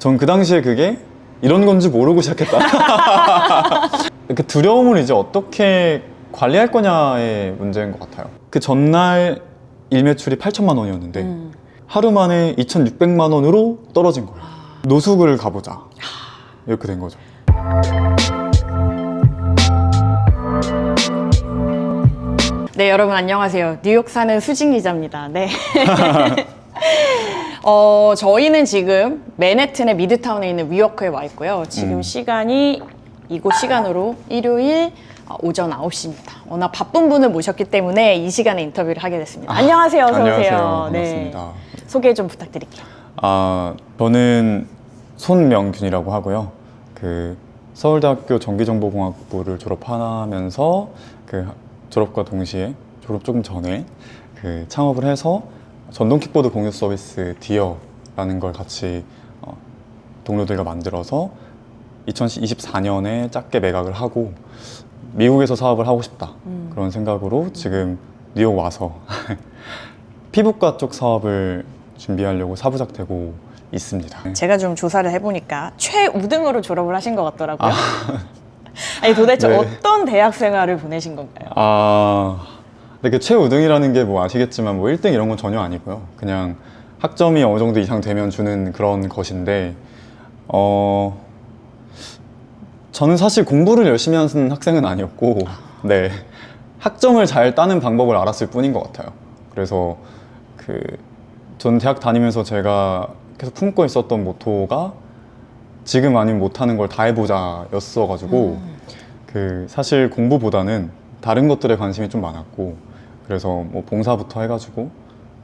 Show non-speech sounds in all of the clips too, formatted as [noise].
전 그 당시에 그게 이런 건지 모르고 시작했다. [laughs] 그 두려움을 이제 어떻게 관리할 거냐의 문제인 것 같아요. 그 전날 일매출이 8천만 원이었는데 음. 하루 만에 2,600만 원으로 떨어진 거예요. 노숙을 가보자. 이렇게 된 거죠. 네, 여러분 안녕하세요. 뉴욕 사는 수진 기자입니다. 네. [laughs] 어, 저희는 지금 맨해튼의 미드타운에 있는 위워크에 와 있고요. 지금 음. 시간이 이곳 시간으로 일요일 어, 오전 9시입니다. 워낙 바쁜 분을 모셨기 때문에 이 시간에 인터뷰를 하게 됐습니다. 안녕하세요. 어서 오세요. 안녕하세요. 반갑습니다. 소개 좀 부탁드릴게요. 아, 저는 손명균이라고 하고요. 그 서울대학교 전기정보공학부를 졸업하면서 그 졸업과 동시에 졸업 조금 전에 그 창업을 해서 전동 킥보드 공유 서비스 디어라는 걸 같이 어, 동료들과 만들어서 2024년에 작게 매각을 하고 미국에서 사업을 하고 싶다 음. 그런 생각으로 지금 뉴욕 와서 [laughs] 피부과 쪽 사업을 준비하려고 사부작 되고 있습니다. 제가 좀 조사를 해보니까 최우등으로 졸업을 하신 것 같더라고요. [laughs] 아 니 도대체 네. 어떤 대학 생활을 보내신 건가요? 아, 근데 그 최우등이라는 게 뭐 아시겠지만 뭐 1등 이런 건 전혀 아니고요. 그냥 학점이 어느 정도 이상 되면 주는 그런 것인데, 어, 저는 사실 공부를 열심히 하는 학생은 아니었고, 네. 학점을 잘 따는 방법을 알았을 뿐인 것 같아요. 그래서 그, 전 대학 다니면서 제가 계속 품고 있었던 모토가 지금 아니면 못하는 걸 다 해보자 였어가지고, 그 사실 공부보다는 다른 것들에 관심이 좀 많았고 그래서 뭐 봉사부터 해가지고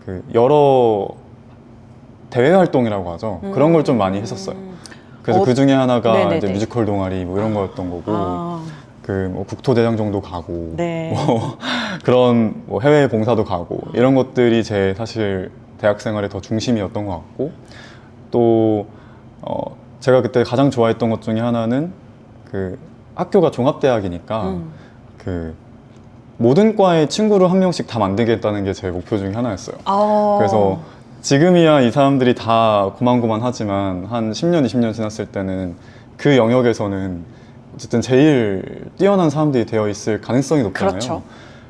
그 여러 대외 활동이라고 하죠 그런 걸 좀 많이 했었어요. 그래서 어, 그 중에 하나가 네네네. 이제 뮤지컬 동아리 뭐 이런 거였던 거고 아, 그뭐 국토대장 정도 가고 네. [laughs] 뭐 그런 뭐 해외 봉사도 가고 이런 것들이 제 사실 대학 생활의 더 중심이었던 것 같고 또 어, 제가 그때 가장 좋아했던 것 중에 하나는 그 학교가 종합대학이니까 음. 그 모든 과의 친구를 한 명씩 다 만들겠다는 게 제 목표 중에 하나였어요. 아. 그래서 지금이야 이 사람들이 다 고만고만하지만 한 10년, 20년 지났을 때는 그 영역에서는 어쨌든 제일 뛰어난 사람들이 되어 있을 가능성이 높잖아요. 그렇죠.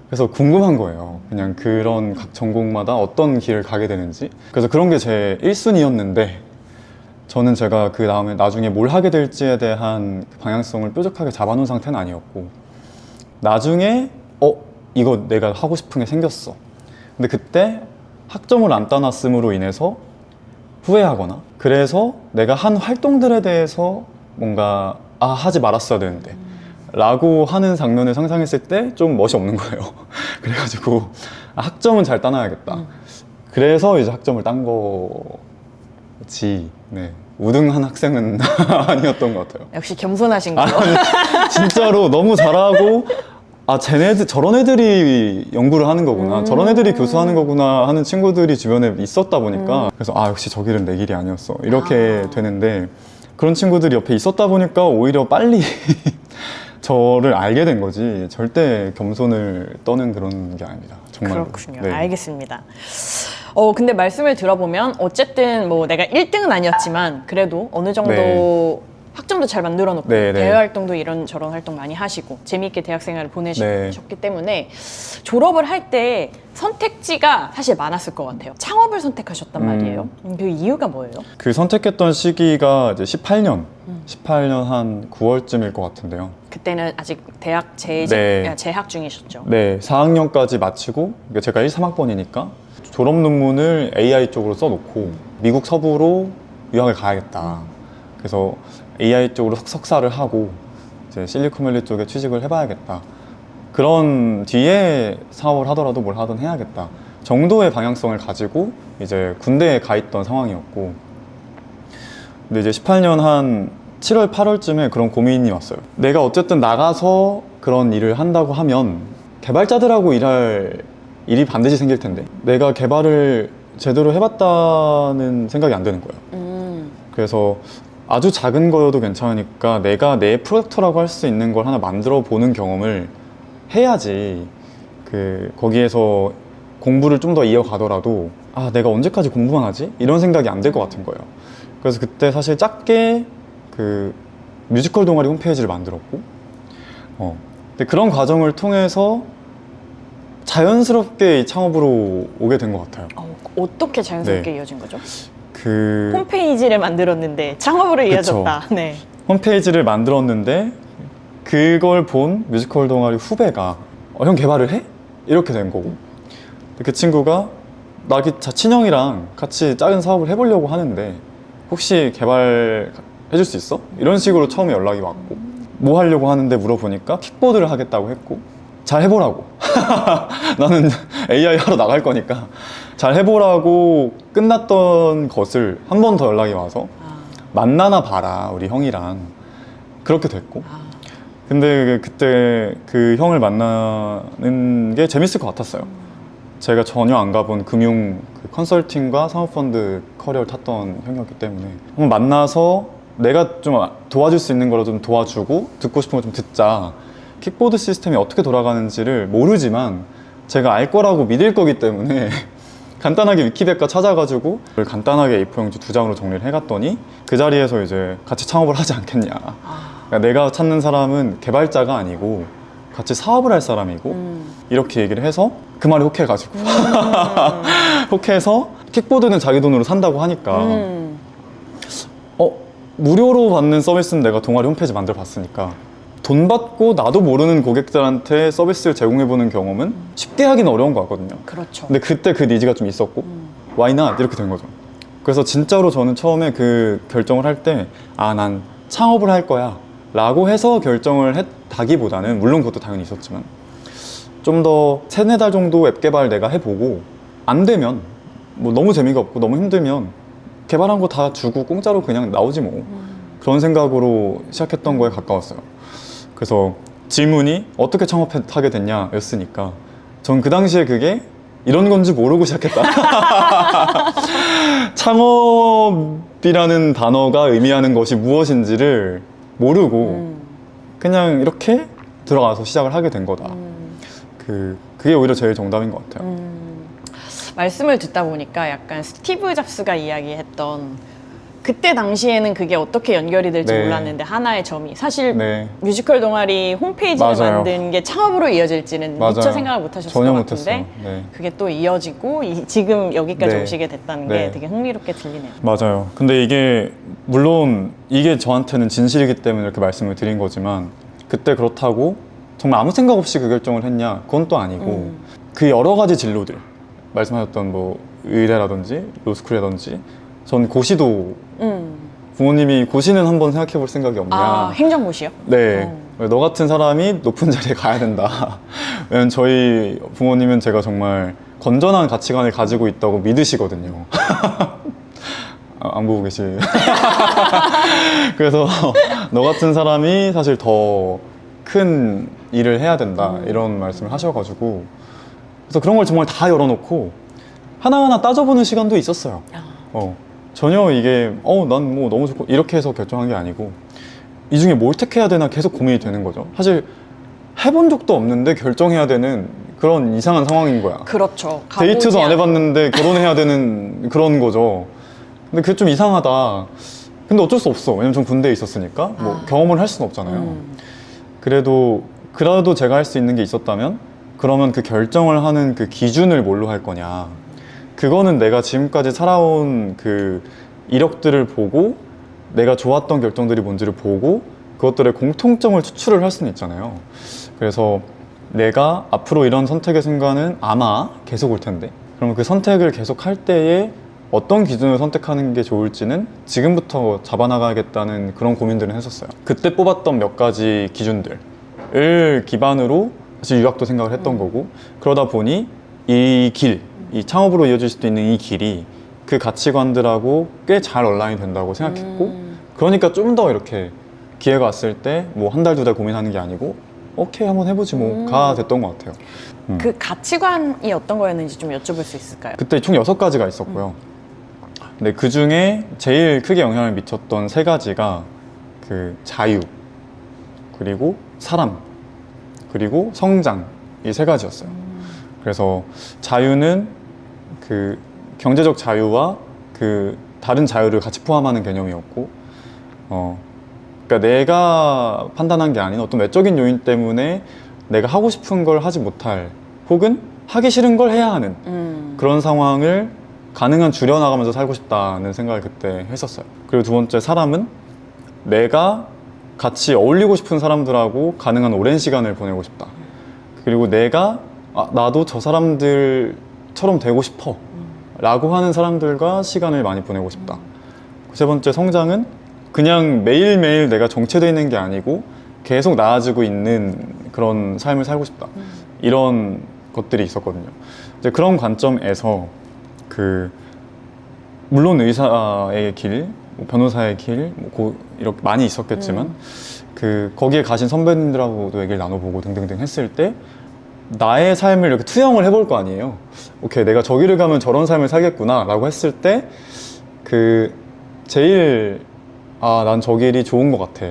그래서 궁금한 거예요. 그냥 그런 각 전공마다 어떤 길을 가게 되는지. 그래서 그런 게 제 1순위였는데 저는 제가 그 다음에 나중에 뭘 하게 될지에 대한 그 방향성을 뾰족하게 잡아놓은 상태는 아니었고 나중에 어 이거 내가 하고 싶은 게 생겼어. 근데 그때 학점을 안 따놨음으로 인해서 후회하거나 그래서 내가 한 활동들에 대해서 뭔가 아 하지 말았어야 되는데 라고 하는 장면을 상상했을 때 좀 멋이 없는 거예요. [laughs] 그래가지고 아, 학점은 잘 따놔야겠다. 그래서 이제 학점을 딴 거지. 네. 우등한 학생은 [laughs] 아니었던 것 같아요. 역시 겸손하신 거. 진짜로 너무 잘하고 아 쟤네들 저런 애들이 연구를 하는 거구나 저런 애들이 교수하는 거구나 하는 친구들이 주변에 있었다 보니까 그래서 아 역시 저 길은 내 길이 아니었어 이렇게 아. 되는데 그런 친구들이 옆에 있었다 보니까 오히려 빨리 [laughs] 저를 알게 된 거지 절대 겸손을 떠는 그런 게 아닙니다 정말 그렇군요. 알겠습니다. 어, 근데 말씀을 들어보면 어쨌든 뭐 내가 1등은 아니었지만 그래도 어느 정도 네. 학점도 잘 만들어 놓고 네, 네. 대외 활동도 이런 저런 활동 많이 하시고 재미있게 대학 생활을 보내셨기 네. 때문에 졸업을 할 때 선택지가 사실 많았을 것 같아요. 창업을 선택하셨단 음. 말이에요. 음, 그 이유가 뭐예요? 그 선택했던 시기가 이제 18년 음. 18년 한 9월쯤일 것 같은데요 그때는 아직 대학 재, 네. 재학 중이셨죠. 네, 4학년까지 마치고 그러니까 제가 1, 3학번이니까 졸업 논문을 AI 쪽으로 써놓고 미국 서부로 유학을 가야겠다. 그래서 AI 쪽으로 석- 석사를 하고 이제 실리콘밸리 쪽에 취직을 해봐야겠다. 그런 뒤에 사업을 하더라도 뭘 하든 해야겠다. 정도의 방향성을 가지고 이제 군대에 가 있던 상황이었고 근데 이제 18년 한 7월, 8월쯤에 그런 고민이 왔어요. 내가 어쨌든 나가서 그런 일을 한다고 하면 개발자들하고 일할 일이 반드시 생길 텐데 내가 개발을 제대로 해봤다는 생각이 안 드는 거예요. 음, 그래서 아주 작은 거여도 괜찮으니까 내가 내 프로젝터라고 할 수 있는 걸 하나 만들어 보는 경험을 해야지 그 거기에서 공부를 좀 더 이어가더라도 아 내가 언제까지 공부만 하지 이런 생각이 안들것 같은 거예요. 그래서 그때 사실 작게 그 뮤지컬 동아리 홈페이지를 만들었고, 어, 근데 그런 과정을 통해서 자연스럽게 이 창업으로 오게 된 것 같아요. 어, 어떻게 자연스럽게 네. 이어진 거죠? 그 홈페이지를 만들었는데 창업으로 이어졌다. 네. 홈페이지를 만들었는데 그걸 본 뮤지컬 동아리 후배가 어, 형 개발을 해? 이렇게 된 거고 그 친구가 나 기차 친형이랑 같이 작은 사업을 해보려고 하는데 혹시 개발 해줄 수 있어? 이런 식으로 처음에 연락이 왔고 뭐 하려고 하는데 물어보니까 킥보드를 하겠다고 했고 잘 해보라고 [laughs] 나는 AI 하러 나갈 거니까 잘 해보라고 끝났던 것을 한 번 더 연락이 와서 아, 만나나 봐라 우리 형이랑. 그렇게 됐고. 아, 근데 그때 그 형을 만나는 게 재밌을 것 같았어요. 제가 전혀 안 가본 금융 그 컨설팅과 사모펀드 커리어를 탔던 형이었기 때문에 한번 만나서 내가 좀 도와줄 수 있는 거로 좀 도와주고 듣고 싶은 거좀 듣자 킥보드 시스템이 어떻게 돌아가는지를 모르지만 제가 알 거라고 믿을 거기 때문에 [laughs] 간단하게 위키백과 찾아가지고 간단하게 A4용지 두 장으로 정리를 해갔더니 그 자리에서 이제 같이 창업을 하지 않겠냐. 아, 그러니까 내가 찾는 사람은 개발자가 아니고 같이 사업을 할 사람이고 음. 이렇게 얘기를 해서 그 말에 혹해가지고. [laughs] 혹해서 킥보드는 자기 돈으로 산다고 하니까. 음. 어 무료로 받는 서비스는 내가 동아리 홈페이지 만들어 봤으니까 돈 받고 나도 모르는 고객들한테 서비스를 제공해보는 경험은 쉽게 하긴 어려운 것 같거든요 그렇죠. 근데 그때 그 니즈가 좀 있었고 음. why not 이렇게 된 거죠. 그래서 진짜로 저는 처음에 그 결정을 할 때 아 난 창업을 할 거야 라고 해서 결정을 했다기보다는 물론 그것도 당연히 있었지만 좀 더 세네 달 정도 앱 개발 내가 해보고 안 되면 뭐 너무 재미가 없고 너무 힘들면 개발한 거 다 주고 공짜로 그냥 나오지 뭐 음. 그런 생각으로 시작했던 거에 가까웠어요. 그래서 질문이 어떻게 창업하게 됐냐 였으니까 전 그 당시에 그게 이런 건지 모르고 시작했다. [laughs] 창업이라는 단어가 의미하는 것이 무엇인지를 모르고 음. 그냥 이렇게 들어가서 시작을 하게 된 거다. 음. 그, 그게 오히려 제일 정답인 것 같아요. 음, 말씀을 듣다 보니까 약간 스티브 잡스가 이야기했던 그때 당시에는 그게 어떻게 연결이 될지 네. 몰랐는데 하나의 점이 사실 네. 뮤지컬 동아리 홈페이지를 맞아요. 만든 게 창업으로 이어질지는 맞아요. 미처 생각을 못 하셨을 전혀 것 못했어요. 같은데 네. 그게 또 이어지고 이- 지금 여기까지 네. 오시게 됐다는 네. 게 되게 흥미롭게 들리네요. 맞아요. 근데 이게 물론 이게 저한테는 진실이기 때문에 이렇게 말씀을 드린 거지만 그때 그렇다고 정말 아무 생각 없이 그 결정을 했냐? 그건 또 아니고 음. 그 여러 가지 진로들 말씀하셨던 뭐 의대라든지 로스쿨이라든지 전 고시도 음. 부모님이 고시는 한번 생각해 볼 생각이 없냐? 아 행정고시요? 네. 어. 너 같은 사람이 높은 자리에 가야 된다. [laughs] 왜냐면 저희 부모님은 제가 정말 건전한 가치관을 가지고 있다고 믿으시거든요. [laughs] 아, 안 보고 계시. [laughs] 그래서 너 같은 사람이 사실 더 큰 일을 해야 된다. 음. 이런 말씀을 하셔가지고. 그래서 그런 걸 정말 다 열어놓고 하나하나 따져보는 시간도 있었어요. 아, 어, 전혀 이게 어 난 뭐 너무 좋고 이렇게 해서 결정한 게 아니고 이 중에 뭘 택해야 되나 계속 고민이 되는 거죠. 사실 해본 적도 없는데 결정해야 되는 그런 이상한 상황인 거야. 그렇죠. 데이트도 안 않- 해봤는데 결혼해야 되는 그런 거죠. 근데 그게 좀 이상하다. 근데 어쩔 수 없어. 왜냐면 전 군대에 있었으니까 뭐 아. 경험을 할 수는 없잖아요. 음. 그래도 그래도 제가 할 수 있는 게 있었다면 그러면 그 결정을 하는 그 기준을 뭘로 할 거냐 그거는 내가 지금까지 살아온 그 이력들을 보고 내가 좋았던 결정들이 뭔지를 보고 그것들의 공통점을 추출을 할 수는 있잖아요 그래서 내가 앞으로 이런 선택의 순간은 아마 계속 올 텐데 그러면 그 선택을 계속 할 때에 어떤 기준을 선택하는 게 좋을지는 지금부터 잡아나가야겠다는 그런 고민들을 했었어요. 그때 뽑았던 몇 가지 기준들을 기반으로 사실 유학도 생각을 했던 음. 거고 그러다 보니 이 길, 이 창업으로 이어질 수도 있는 이 길이 그 가치관들하고 꽤잘 온라인이 된다고 생각했고 음. 그러니까 좀 더 이렇게 기회가 왔을 때 뭐 한 달 두 달 고민하는 게 아니고 오케이 한번 해보지 뭐가 음. 됐던 것 같아요. 음. 그 가치관이 어떤 거였는지 좀 여쭤볼 수 있을까요? 그때 총 여섯 가지가 있었고요. 근데 그 중에 제일 크게 영향을 미쳤던 세 가지가 그 자유, 그리고 사람, 그리고 성장 이 세 가지였어요. 그래서 자유는 그 경제적 자유와 그 다른 자유를 같이 포함하는 개념이었고 어 그러니까 내가 판단한 게 아닌 어떤 외적인 요인 때문에 내가 하고 싶은 걸 하지 못할 혹은 하기 싫은 걸 해야 하는 음. 그런 상황을 가능한 줄여나가면서 살고 싶다는 생각을 그때 했었어요. 그리고 두 번째 사람은 내가 같이 어울리고 싶은 사람들하고 가능한 오랜 시간을 보내고 싶다. 그리고 내가 아, 나도 저 사람들 처럼 되고 싶어. 라고 하는 사람들과 시간을 많이 보내고 싶다. 세 번째 성장은 그냥 매일매일 내가 정체되어 있는 게 아니고 계속 나아지고 있는 그런 삶을 살고 싶다. 이런 것들이 있었거든요. 이제 그런 관점에서 그 물론 의사의 길, 뭐 변호사의 길, 뭐 고- 이렇게 많이 있었겠지만 그 거기에 가신 선배님들하고도 얘기를 나눠보고 등등등 했을 때 나의 삶을 이렇게 투영을 해볼 거 아니에요. 오케이, 내가 저기를 가면 저런 삶을 살겠구나 라고 했을 때 그 제일 아, 난 저 길이 좋은 것 같아.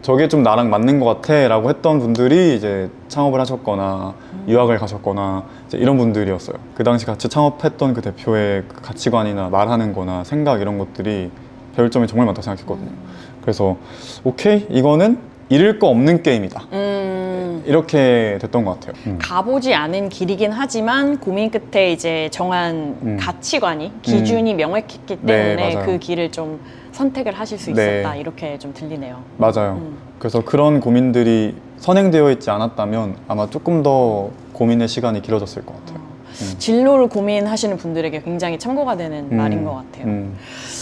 저게 좀 나랑 맞는 것 같아. 라고 했던 분들이 이제 창업을 하셨거나 유학을 가셨거나 이런 분들이었어요. 그 당시 같이 창업했던 그 대표의 그 가치관이나 말하는 거나 생각 이런 것들이 배울 점이 정말 많다고 생각했거든요. 그래서 오케이, 이거는 잃을 거 없는 게임이다. 음. 이렇게 됐던 것 같아요. 음. 가보지 않은 길이긴 하지만 고민 끝에 이제 정한 음. 가치관이 기준이 명확했기 네, 때문에 맞아요. 그 길을 좀 선택을 하실 수 네. 있었다 이렇게 좀 들리네요. 맞아요. 음. 그래서 그런 고민들이 선행되어 있지 않았다면 아마 조금 더 고민의 시간이 길어졌을 것 같아요. 진로를 고민하시는 분들에게 굉장히 참고가 되는 음, 말인 것 같아요. 음,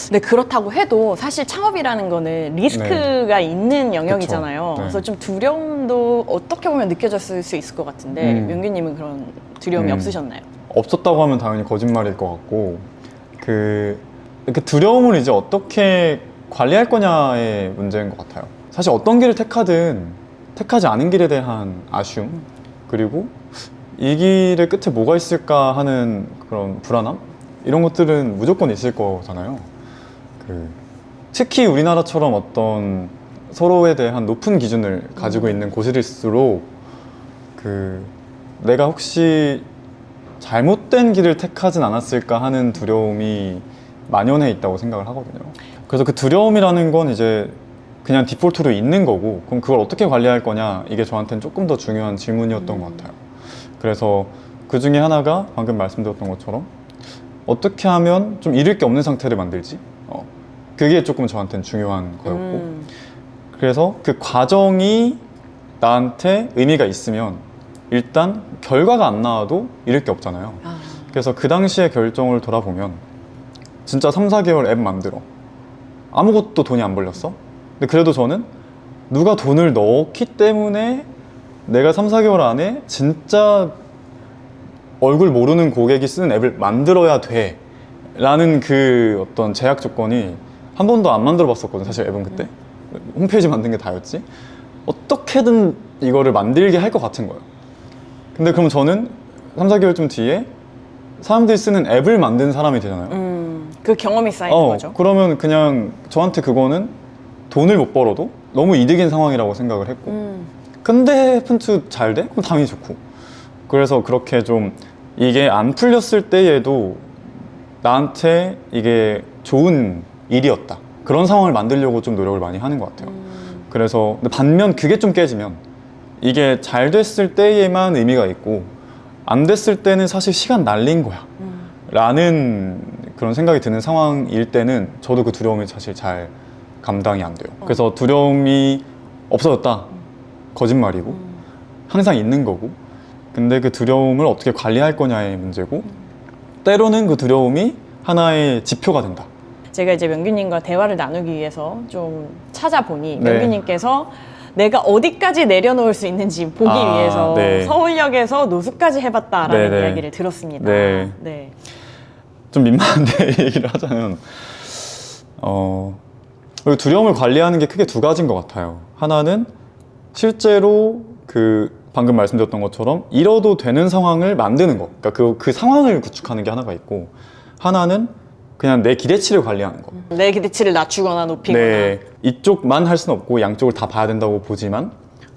근데 그렇다고 해도 사실 창업이라는 거는 리스크가 있는 영역이잖아요. 네. 그래서 좀 두려움도 어떻게 보면 느껴졌을 수 있을 것 같은데 음. 명규님은 그런 두려움이 음. 없으셨나요? 없었다고 하면 당연히 거짓말일 것 같고 그, 그 두려움을 이제 어떻게 관리할 거냐의 문제인 것 같아요. 사실 어떤 길을 택하든 택하지 않은 길에 대한 아쉬움 그리고 이 길의 끝에 뭐가 있을까 하는 그런 불안함 이런 것들은 무조건 있을 거잖아요. 그 특히 우리나라처럼 어떤 서로에 대한 높은 기준을 가지고 있는 곳일수록 그 내가 혹시 잘못된 길을 택하진 않았을까 하는 두려움이 만연해 있다고 생각을 하거든요. 그래서 그 두려움이라는 건 이제 그냥 디폴트로 있는 거고, 그럼 그걸 어떻게 관리할 거냐, 이게 저한테는 조금 더 중요한 질문이었던 것 같아요. 그래서 그 중에 하나가 방금 말씀드렸던 것처럼 어떻게 하면 좀 잃을 게 없는 상태를 만들지? 어, 그게 조금 저한테는 중요한 거였고, 음. 그래서 그 과정이 나한테 의미가 있으면 일단 결과가 안 나와도 잃을 게 없잖아요. 아, 그래서 그 당시의 결정을 돌아보면 진짜 3, 4개월 앱 만들어. 아무것도 돈이 안 벌렸어. 근데 그래도 저는 누가 돈을 넣었기 때문에 내가 3, 4개월 안에 진짜 얼굴 모르는 고객이 쓰는 앱을 만들어야 돼. 라는 그 어떤 제약 조건이 한 번도 안 만들어 봤었거든, 사실 앱은 그때. 홈페이지 만든 게 다였지. 어떻게든 이거를 만들게 할 것 같은 거예요. 근데 그럼 저는 3, 4개월쯤 뒤에 사람들이 쓰는 앱을 만든 사람이 되잖아요. 음, 그 경험이 쌓이는 어, 거죠. 그러면 그냥 저한테 그거는 돈을 못 벌어도 너무 이득인 상황이라고 생각을 했고. 음, 근데 펀츠 잘 돼? 그럼 당연히 좋고. 그래서 그렇게 좀 이게 안 풀렸을 때에도 나한테 이게 좋은 일이었다. 그런 상황을 만들려고 좀 노력을 많이 하는 것 같아요. 음, 그래서 근데 반면 그게 좀 깨지면 이게 잘 됐을 때에만 의미가 있고 안 됐을 때는 사실 시간 날린 거야. 음. 라는 그런 생각이 드는 상황일 때는 저도 그 두려움이 사실 잘 감당이 안 돼요. 그래서 두려움이 없어졌다. 거짓말이고 항상 있는 거고. 근데 그 두려움을 어떻게 관리할 거냐의 문제고 때로는 그 두려움이 하나의 지표가 된다. 제가 이제 명규님과 대화를 나누기 위해서 좀 찾아보니 네. 명규님께서 내가 어디까지 내려놓을 수 있는지 보기 아, 위해서 네. 서울역에서 노숙까지 해봤다라는 네, 네. 이야기를 들었습니다. 네. 네. 좀 민망한데 [laughs] 얘기를 하자면 어 두려움을 관리하는 게 크게 두 가지인 것 같아요. 하나는 실제로 그 방금 말씀드렸던 것처럼 잃어도 되는 상황을 만드는 거. 그러니까 그, 그 상황을 구축하는 게 하나가 있고 하나는 그냥 내 기대치를 관리하는 거. 내 기대치를 낮추거나 높이거나. 네, 이쪽만 할 수는 없고 양쪽을 다 봐야 된다고 보지만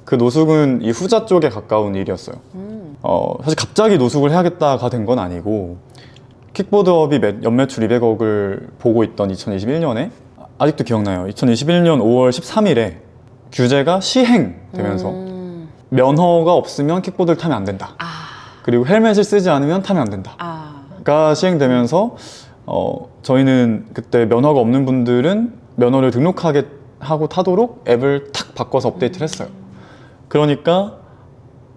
그 노숙은 이 후자 쪽에 가까운 일이었어요. 음. 어, 사실 갑자기 노숙을 해야겠다가 된 건 아니고 킥보드업이 매- 연매출 200억을 보고 있던 2021년에 아직도 기억나요. 2021년 5월 13일에 규제가 시행되면서 음. 면허가 없으면 킥보드를 타면 안 된다. 아, 그리고 헬멧을 쓰지 않으면 타면 안 된다. 아, 가 시행되면서 어, 저희는 그때 면허가 없는 분들은 면허를 등록하게 하고 타도록 앱을 탁 바꿔서 업데이트를 했어요. 그러니까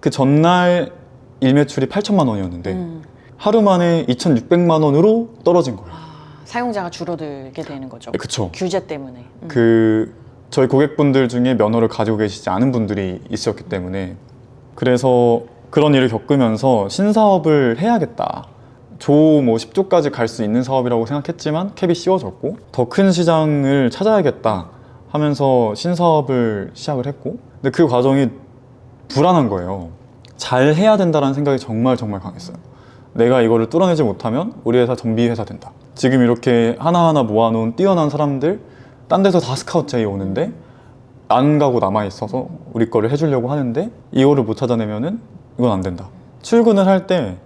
그 전날 일매출이 8천만 원이었는데 음. 하루 만에 2,600만 원으로 떨어진 거예요. 아, 사용자가 줄어들게 되는 거죠. 네, 그쵸. 규제 때문에. 음. 그 저희 고객분들 중에 면허를 가지고 계시지 않은 분들이 있었기 때문에 그래서 그런 일을 겪으면서 신사업을 해야겠다. 조뭐 10조까지 갈 수 있는 사업이라고 생각했지만 캡이 씌워졌고 더 큰 시장을 찾아야겠다 하면서 신사업을 시작을 했고 근데 그 과정이 불안한 거예요. 잘 해야 된다라는 생각이 정말 정말 강했어요. 내가 이거를 뚫어내지 못하면 우리 회사 정비 회사 된다. 지금 이렇게 하나하나 모아놓은 뛰어난 사람들 딴 데서 다 스카우트 제이 오는데 안 가고 남아 있어서 우리 거를 해주려고 하는데 이거를 못 찾아내면은 이건 안 된다. 출근을 할때막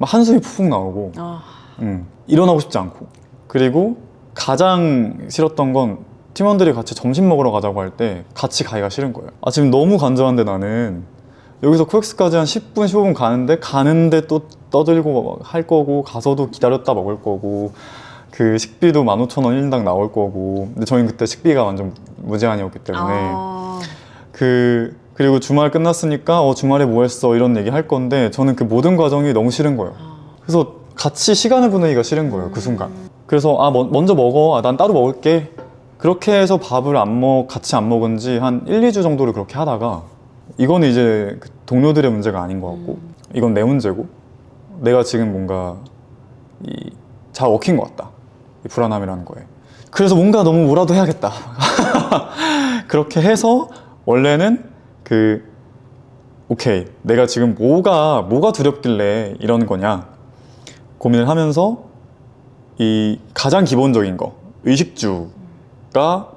한숨이 푹푹 나오고 아, 음, 일어나고 싶지 않고 그리고 가장 싫었던 건 팀원들이 같이 점심 먹으러 가자고 할 때 같이 가기가 싫은 거예요. 아 지금 너무 간절한데 나는 여기서 코엑스까지 한 10분 15분 가는데 가는데 또 떠들고 막할 거고 가서도 기다렸다 먹을 거고 그 식비도 15,000원 1인당 나올 거고 근데 저희는 그때 식비가 완전 무제한이었기 때문에 아, 그 그리고 주말 끝났으니까 어 주말에 뭐 했어 이런 얘기 할 건데 저는 그 모든 과정이 너무 싫은 거예요. 그래서 같이 시간을 보내기가 싫은 거예요 그 순간. 그래서 아 먼- 먼저 먹어, 아, 난 따로 먹을게. 그렇게 해서 밥을 안 먹, 같이 안 먹은 지 한 1, 2주 정도를 그렇게 하다가 이거는 이제 그 동료들의 문제가 아닌 것 같고 이건 내 문제고 내가 지금 뭔가 이잘 얽힌 것 같다. 이 불안함이라는 거에. 그래서 뭔가 너무 뭐라도 해야겠다. [laughs] 그렇게 해서 원래는 그 오케이 내가 지금 뭐가 뭐가 두렵길래 이러는 거냐 고민을 하면서 이 가장 기본적인 거 의식주가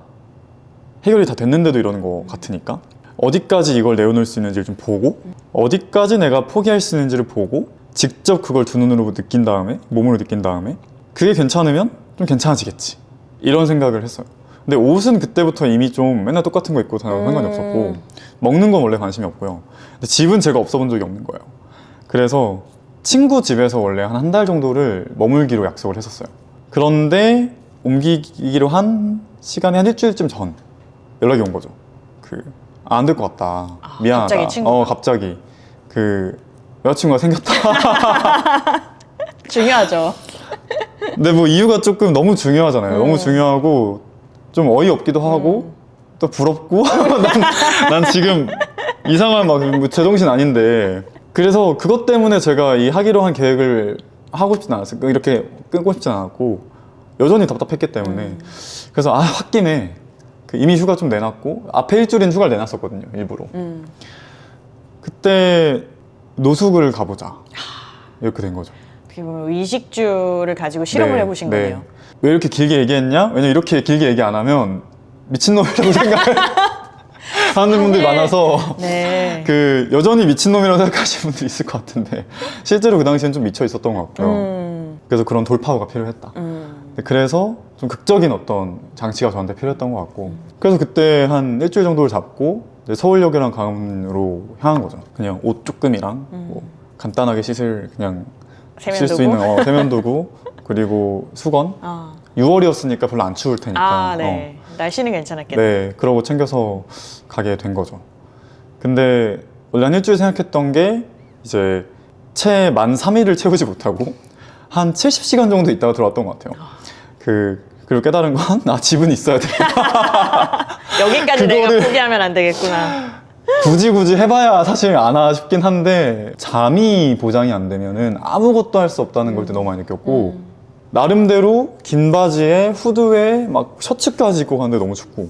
해결이 다 됐는데도 이러는 거 같으니까 어디까지 이걸 내어놓을 수 있는지를 좀 보고 어디까지 내가 포기할 수 있는지를 보고 직접 그걸 두 눈으로 느낀 다음에 몸으로 느낀 다음에 그게 괜찮으면 좀 괜찮아지겠지. 이런 생각을 했어요. 근데 옷은 그때부터 이미 좀 맨날 똑같은 거 입고 다녀도 상관이 음. 없었고 먹는 건 원래 관심이 없고요. 근데 집은 제가 없어본 적이 없는 거예요. 그래서 친구 집에서 원래 한 한 달 정도를 머물기로 약속을 했었어요. 그런데 옮기기로 한 시간이 한 일주일쯤 전 연락이 온 거죠. 그 안 될 것 같다. 아, 미안하다. 갑자기 친구가? 어 갑자기. 그 여자친구가 생겼다 [laughs] 중요하죠. 근데 뭐 이유가 조금 너무 중요하잖아요. 너무 중요하고 좀 어이없기도 하고 또 부럽고 [laughs] 난, 난 지금 이상한 막뭐 제정신 아닌데 그래서 그것 때문에 제가 이 하기로 한 계획을 하고 싶진 않았어요. 이렇게 끊고 싶진 않았고 여전히 답답했기 때문에 그래서 아 홧김에 그 이미 휴가 좀 내놨고 앞에 일주일인 휴가를 내놨었거든요 일부러 음. 그때 노숙을 가보자 이렇게 된 거죠. 어떻게 보면 의식주를 가지고 실험을 네, 해보신 네. 거네요. 왜 이렇게 길게 얘기했냐? 왜냐면 이렇게 길게 얘기 안 하면 미친놈이라고 [laughs] 생각을 [laughs] 하는 분들이 많아서 네. 그 여전히 미친놈이라고 생각하시는 분들이 있을 것 같은데 [laughs] 실제로 그 당시엔 좀 미쳐 있었던 것 같고요. 음, 그래서 그런 돌파구가 필요했다. 음. 그래서 좀 극적인 어떤 장치가 저한테 필요했던 것 같고 그래서 그때 한 일주일 정도를 잡고 서울역이랑 강원으로 향한 거죠. 그냥 옷 조금이랑 뭐 간단하게 씻을 그냥 씻을 수 있는 세면도구. 어, 세면도구 [laughs] 그리고 수건 아, 6월이었으니까 별로 안 추울 테니까. 아, 네. 날씨는 어, 괜찮았겠네. 네, 그러고 챙겨서 가게 된 거죠. 근데 원래 한 일주일 생각했던 게 이제 채 만 3일을 채우지 못하고 한 70시간 정도 있다가 들어왔던 것 같아요. 그 그리고 깨달은 건 [laughs] 아 집은 있어야 돼. [laughs] 여기까지 내가 그거를- 포기하면 안 되겠구나. 굳이 굳이 해봐야 사실 안 하쉽긴 한데 잠이 보장이 안 되면은 아무것도 할 수 없다는 걸 때 너무 많이 느꼈고 음. 나름대로 긴 바지에 후드에 막 셔츠까지 입고 가는데 너무 춥고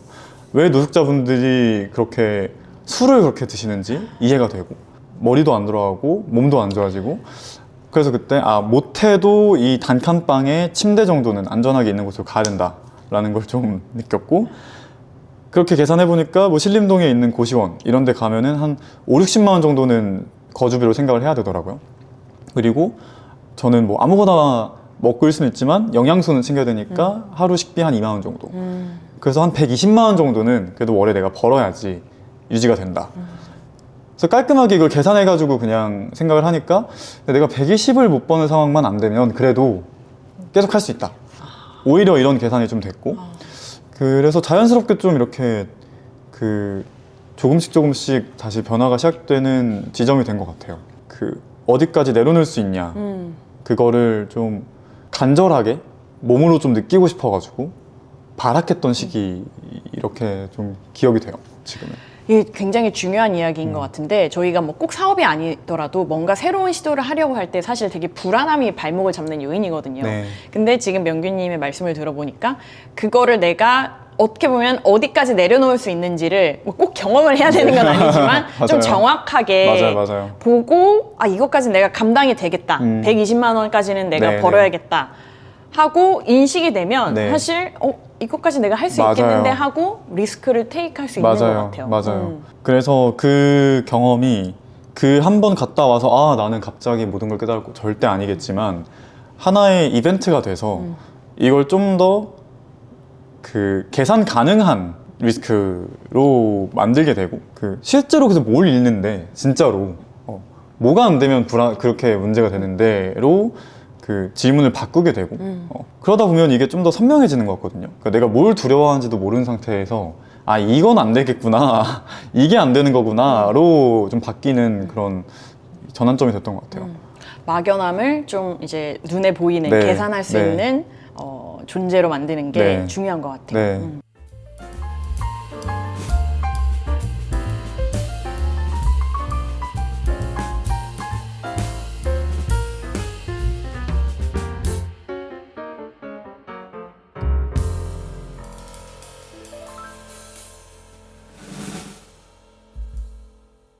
왜 노숙자분들이 그렇게 술을 그렇게 드시는지 이해가 되고 머리도 안 돌아가고 몸도 안 좋아지고 그래서 그때 아 못해도 이 단칸방에 침대 정도는 안전하게 있는 곳으로 가야 된다라는 걸 좀 느꼈고 그렇게 계산해 보니까 뭐 신림동에 있는 고시원 이런 데 가면은 한 5, 60만 원 정도는 거주비로 생각을 해야 되더라고요. 그리고 저는 뭐 아무거나 먹고 일 수는 있지만 영양소는 챙겨야 되니까 음. 하루 식비 한 2만 원 정도. 그래서 한 120만 원 정도는 그래도 월에 내가 벌어야지 유지가 된다. 그래서 깔끔하게 이걸 계산해 가지고 그냥 생각을 하니까 내가 120을 못 버는 상황만 안 되면 그래도 계속 할 수 있다. 오히려 이런 계산이 좀 됐고 그래서 자연스럽게 좀 이렇게 그 조금씩 조금씩 다시 변화가 시작되는 지점이 된 것 같아요. 그 어디까지 내려놓을 수 있냐 음. 그거를 좀 간절하게 몸으로 좀 느끼고 싶어가지고 발악했던 시기 이렇게 좀 기억이 돼요 지금은. 이게 굉장히 중요한 이야기인 음. 것 같은데 저희가 뭐 꼭 사업이 아니더라도 뭔가 새로운 시도를 하려고 할 때 사실 되게 불안함이 발목을 잡는 요인이거든요. 네. 근데 지금 명규님의 말씀을 들어보니까 그거를 내가 어떻게 보면 어디까지 내려놓을 수 있는지를 뭐꼭 경험을 해야 되는 건 아니지만 [laughs] 좀 맞아요. 정확하게 맞아요, 맞아요. 보고 아 이것까지 내가 감당이 되겠다. 음. 120만 원까지는 내가 네, 벌어야겠다. 하고 인식이 되면 네. 사실 어 이것까지 내가 할 수 맞아요. 있겠는데 하고 리스크를 테이크할 수 있는 것 맞아요, 같아요. 맞아요. 음. 그래서 그 경험이 그 한 번 갔다 와서 아 나는 갑자기 모든 걸 깨달았고 절대 아니겠지만 하나의 이벤트가 돼서 음. 이걸 좀 더 그 계산 가능한 리스크로 만들게 되고 그 실제로 그래서 뭘 읽는데 진짜로 어, 뭐가 안 되면 불안 그렇게 문제가 되는데로 그 질문을 바꾸게 되고 음. 어, 그러다 보면 이게 좀 더 선명해지는 것 같거든요. 그러니까 내가 뭘 두려워하는지도 모르는 상태에서 아 이건 안 되겠구나 [laughs] 이게 안 되는 거구나로 좀 바뀌는 그런 전환점이 됐던 것 같아요. 막연함을 좀 이제 눈에 보이는 네, 계산할 수 네. 있는 어, 존재로 만드는 게 네. 중요한 것 같아요. 네. 음.